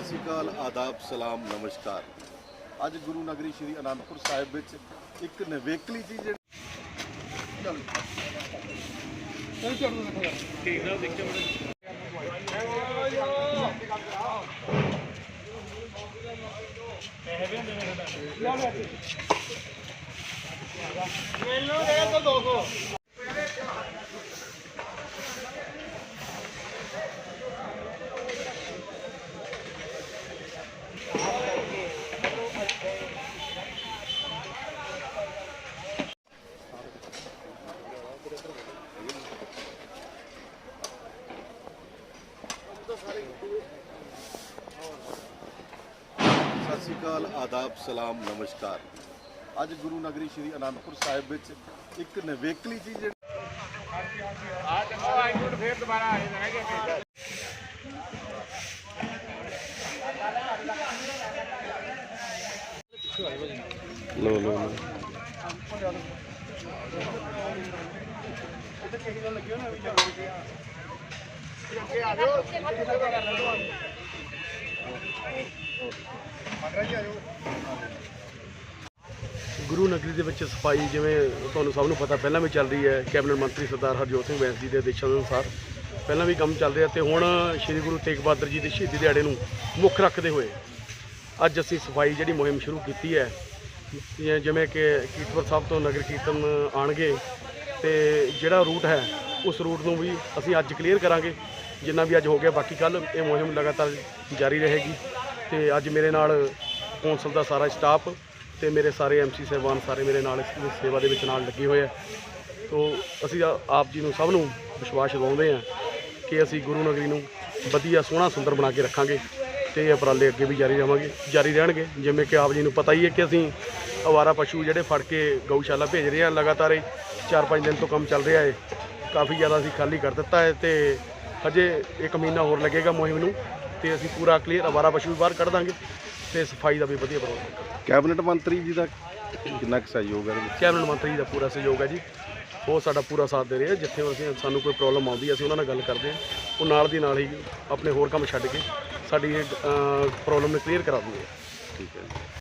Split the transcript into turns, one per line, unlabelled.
ਸਤਿ ਸ੍ਰੀ ਅਕਾਲ, ਆਦਾਬ, ਸਲਾਮ, ਨਮਸਕਾਰ। ਅੱਜ ਗੁਰੂ ਨਗਰੀ ਸ੍ਰੀ ਅਨੰਦਪੁਰ ਸਾਹਿਬ ਵਿੱਚ ਇੱਕ ਨਵੇਕਲੀ ਜੀ ਜਿਹੜੀ ਚਲੋ ਚਲੋ ਚਲੋ ਠੀਕ सताल आदाब सलाम नमस्कार अज गुरु नगरी श्री आनंदपुर साहब एक नवेकली चीज़
ਗੁਰੂ ਨਗਰੀ ਦੇ ਵਿੱਚ ਸਫ਼ਾਈ ਜਿਵੇਂ ਤੁਹਾਨੂੰ ਸਭ ਨੂੰ ਪਤਾ, ਪਹਿਲਾਂ ਵੀ ਚੱਲ ਰਹੀ ਹੈ, ਕੈਬਨਿਟ ਮੰਤਰੀ ਸਰਦਾਰ ਹਰਜੋਤ ਸਿੰਘ ਬੈਂਸ ਜੀ ਦੇ ਆਦੇਸ਼ਾਂ ਦੇ ਅਨੁਸਾਰ। ਪਹਿਲਾਂ ਵੀ ਕੰਮ ਚੱਲ ਰਿਹਾ ਤੇ ਹੁਣ ਸ੍ਰੀ ਗੁਰੂ ਤੇਗ ਬਹਾਦਰ ਜੀ ਦੇ ਸ਼ਹੀਦੀ ਦਿਹਾੜੇ ਨੂੰ ਮੁੱਖ ਰੱਖਦੇ ਹੋਏ ਅੱਜ ਅਸੀਂ ਸਫ਼ਾਈ ਜਿਹੜੀ ਮੁਹਿੰਮ ਸ਼ੁਰੂ ਕੀਤੀ ਹੈ ਜਿ- ਜਿਵੇਂ ਕਿ ਕੀਰਤਪੁਰ ਸਾਹਿਬ ਤੋਂ ਨਗਰ ਕੀਰਤਨ ਆਣਗੇ ਤੇ ਜਿਹੜਾ ਰੂਟ ਹੈ, ਉਸ ਰੂਟ ਨੂੰ ਵੀ ਅਸੀਂ ਅੱਜ ਕਲੀਅਰ ਕਰਾਂਗੇ। ਜਿੰਨਾ ਵੀ ਅੱਜ ਹੋ ਗਿਆ, ਬਾਕੀ ਕੱਲ ਇਹ ਮੁਹਿੰਮ ਲਗਾਤਾਰ ਜਾਰੀ ਰਹੇਗੀ। ਤੇ ਅੱਜ ਮੇਰੇ ਨਾਲ ਕੌਂਸਲ ਦਾ ਸਾਰਾ ਸਟਾਫ ਤੇ ਮੇਰੇ ਸਾਰੇ ਐਮਸੀ ਸਾਹਿਬਾਨ ਸਾਰੇ ਮੇਰੇ ਨਾਲ ਇਸ ਸੇਵਾ ਦੇ ਵਿੱਚ ਨਾਲ ਲੱਗੇ ਹੋਏ ਆ। ਤੋ ਅਸੀਂ ਆ- ਆਪ ਜੀ ਨੂੰ ਸਭ ਨੂੰ ਵਿਸ਼ਵਾਸ ਦਿਵਾਉਂਦੇ ਆ ਕਿ ਅਸੀਂ ਗੁਰੂ ਨਗਰੀ ਨੂੰ ਵਧੀਆ, ਸੋਹਣਾ, ਸੁੰਦਰ ਬਣਾ ਕੇ ਰੱਖਾਂਗੇ ਤੇ ਇਹ ਉਪਰਾਲੇ ਅੱਗੇ ਵੀ ਜਾਰੀ ਰਹਾਂਗੇ, ਜਾਰੀ ਰਹਿਣਗੇ। ਜਿਵੇਂ ਕਿ ਆਪ ਜੀ ਨੂੰ ਪਤਾ ਹੀ ਹੈ ਕਿ ਅਸੀਂ ਅਵਾਰਾ ਪਸ਼ੂ ਜਿਹੜੇ ਫੜ ਕੇ ਗਊਸ਼ਾਲਾ ਭੇਜ ਰਹੇ ਹਾਂ ਲਗਾਤਾਰ ਇਹ 4-5 ਦਿਨ ਤੋਂ ਕੰਮ ਚੱਲ ਰਿਹਾ ਹੈ। ਕਾਫੀ ਜ਼ਿਆਦਾ ਅਸੀਂ ਖਾਲੀ ਕਰ ਦਿੱਤਾ ਹੈ ਤੇ ਹਜੇ ਇੱਕ ਮਹੀਨਾ ਹੋਰ ਲੱਗੇਗਾ ਮੁਹਿੰਮ ਨੂੰ। ਤੇ ਅਸੀਂ ਪੂਰਾ ਕਲੀਅਰ ਅਵਾਰਾ ਪਸ਼ੂ ਵੀ ਬਾਹਰ ਕੱਢ ਦਾਂਗੇ ਤੇ ਸਫ਼ਾਈ ਦਾ ਵੀ ਵਧੀਆ ਪ੍ਰਬੰਧ ਕਰਾਂਗੇ
ਕੈਬਨਿਟ ਮੰਤਰੀ ਜੀ ਦਾ ਕਿੰਨਾ ਕੁ ਸਹਿਯੋਗ ਹੈ ਇਹਦੇ ਵਿੱਚ?
ਕੈਬਨਿਟ ਮੰਤਰੀ ਦਾ ਪੂਰਾ ਸਹਿਯੋਗ ਹੈ ਜੀ। ਉਹ ਸਾਡਾ ਪੂਰਾ ਸਾਥ ਦੇ ਰਹੇ ਆ। ਜਿੱਥੇ ਅਸੀਂ ਸਾਨੂੰ ਕੋਈ ਪ੍ਰੋਬਲਮ ਆਉਂਦੀ ਹੈ ਅਸੀਂ ਉਹਨਾਂ ਨਾਲ ਗੱਲ ਕਰਦੇ ਹਾਂ। ਉਹ ਨਾਲ ਦੀ ਨਾਲ ਹੀ ਆਪਣੇ ਹੋਰ ਕੰਮ ਛੱਡ ਕੇ ਸਾਡੀ ਪ੍ਰੋਬਲਮ ਨੂੰ ਕਲੀਅਰ ਕਰਾ ਦਿੰਦੇ ਆ।
ਠੀਕ ਹੈ ਜੀ।